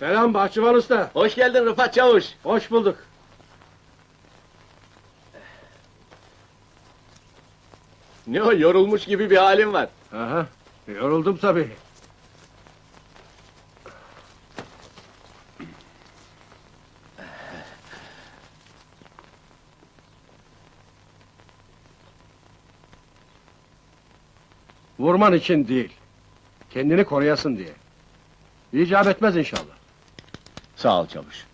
Selam Bahçıvan Usta. Hoş geldin Rıfat Çavuş. Hoş bulduk. Ne o yorulmuş gibi bir halin var. Aha, yoruldum tabii. Vurman için değil. Kendini koruyasın diye. İcap etmez inşallah. Sağ ol Çavuş.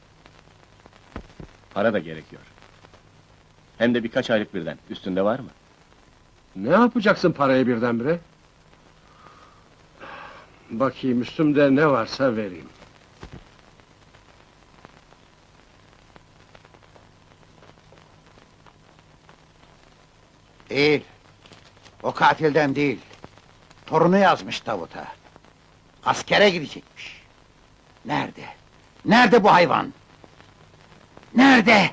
Para da gerekiyor. Hem de birkaç aylık birden. Üstünde var mı? Ne yapacaksın parayı birdenbire? Bakayım üstümde ne varsa vereyim. Değil. O katilden değil. Torunu yazmış Davut'a. Askere gidecekmiş. Nerede? Nerede bu hayvan? Nerede?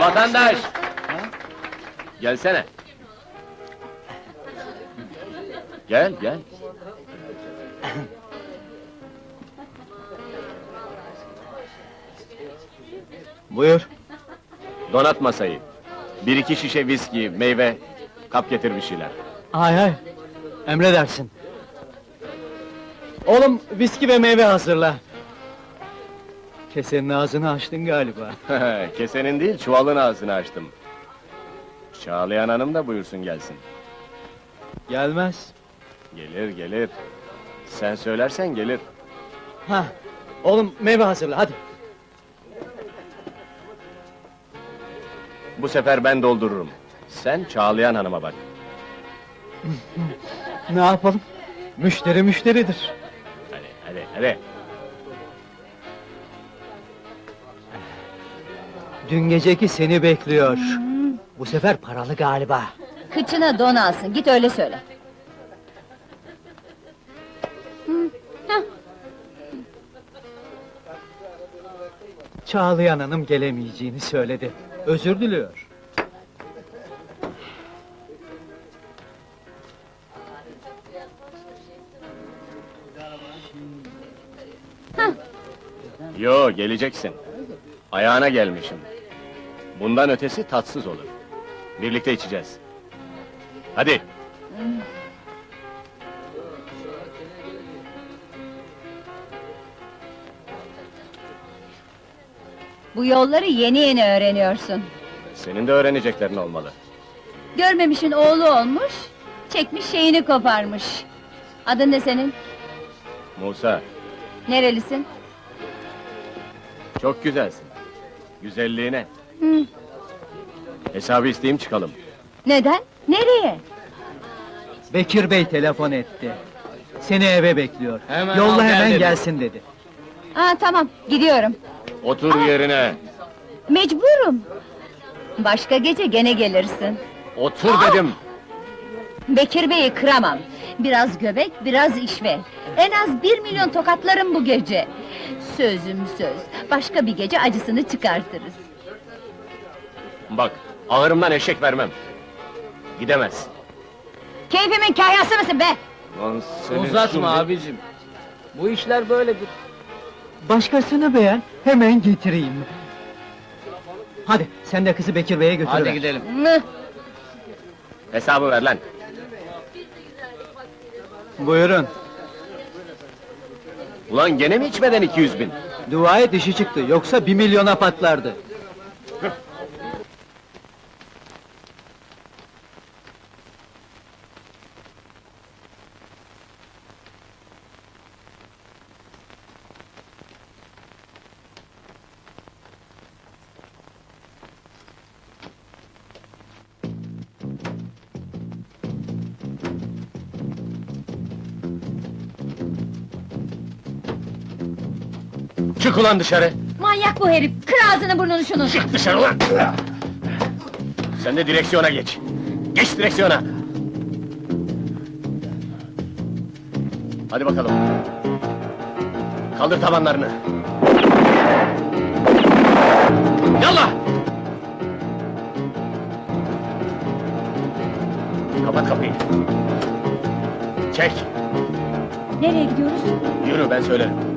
Vatandaş! Gelsene. Gel gel. Buyur. Donat masayı. Bir iki şişe viski, meyve, kap getir bir şeyler. Hay hay. Emredersin. Oğlum viski ve meyve hazırla. Kesenin ağzını açtın galiba. Kesenin değil, çuvalın ağzını açtım. Çağlayan hanım da buyursun gelsin. Gelmez. Gelir, gelir. Sen söylersen gelir. Ha, oğlum meyve hazırla hadi. Bu sefer ben doldururum. Sen Çağlayan hanıma bak. Ne yapalım? Müşteri müşteridir. Hadi, hadi, hadi. Dün geceki seni bekliyor. Bu sefer paralı galiba. Kıçına don alsın, git öyle söyle. Çağlayan Hanım gelemeyeceğini söyledi. Özür diliyor. Yo, geleceksin. Ayağına gelmişim. Bundan ötesi tatsız olur. Birlikte içeceğiz. Hadi. Bu yolları yeni yeni öğreniyorsun. Senin de öğreneceklerin olmalı. Görmemişin oğlu olmuş, çekmiş şeyini koparmış. Adın ne senin? Musa, Nerelisin? çok güzelsin. Güzelliğine. Hı. Hesabı isteyeyim çıkalım. Neden? Nereye? Bekir Bey telefon etti. Seni eve bekliyor. Hemen Yolla gel hemen dedi. gelsin dedi. Aa tamam, gidiyorum. Otur yerine. Mecburum. Başka gece gene gelirsin. Otur dedim. Bekir Bey'i kıramam. Biraz göbek, biraz işve. En az bir milyon tokatlarım bu gece. Sözüm söz. Başka bir gece acısını çıkartırız. Bak, ağırımdan eşek vermem. Gidemez. Keyfimin kahyası mısın be? Lan senin Uzatma şimdi- abicim. Bu işler böyledir. Başkasını beğen, hemen getireyim. Hadi, sen de kızı Bekir Bey'e götürüver. Hadi gidelim. Mıh! Hesabı ver lan. Buyurun. Ulan gene mi içmeden 200 bin? Dua et işi çıktı, yoksa bir milyona patlardı. Çık ulan dışarı. Manyak bu herif! Kır ağzını burnunu şunun! Çık dışarı ulan. Sen de direksiyona geç. Geç direksiyona. Hadi bakalım. Kaldır tabanlarını. Yallah! Kapat kapıyı. Çek. Nereye gidiyoruz? Yürü ben söylerim.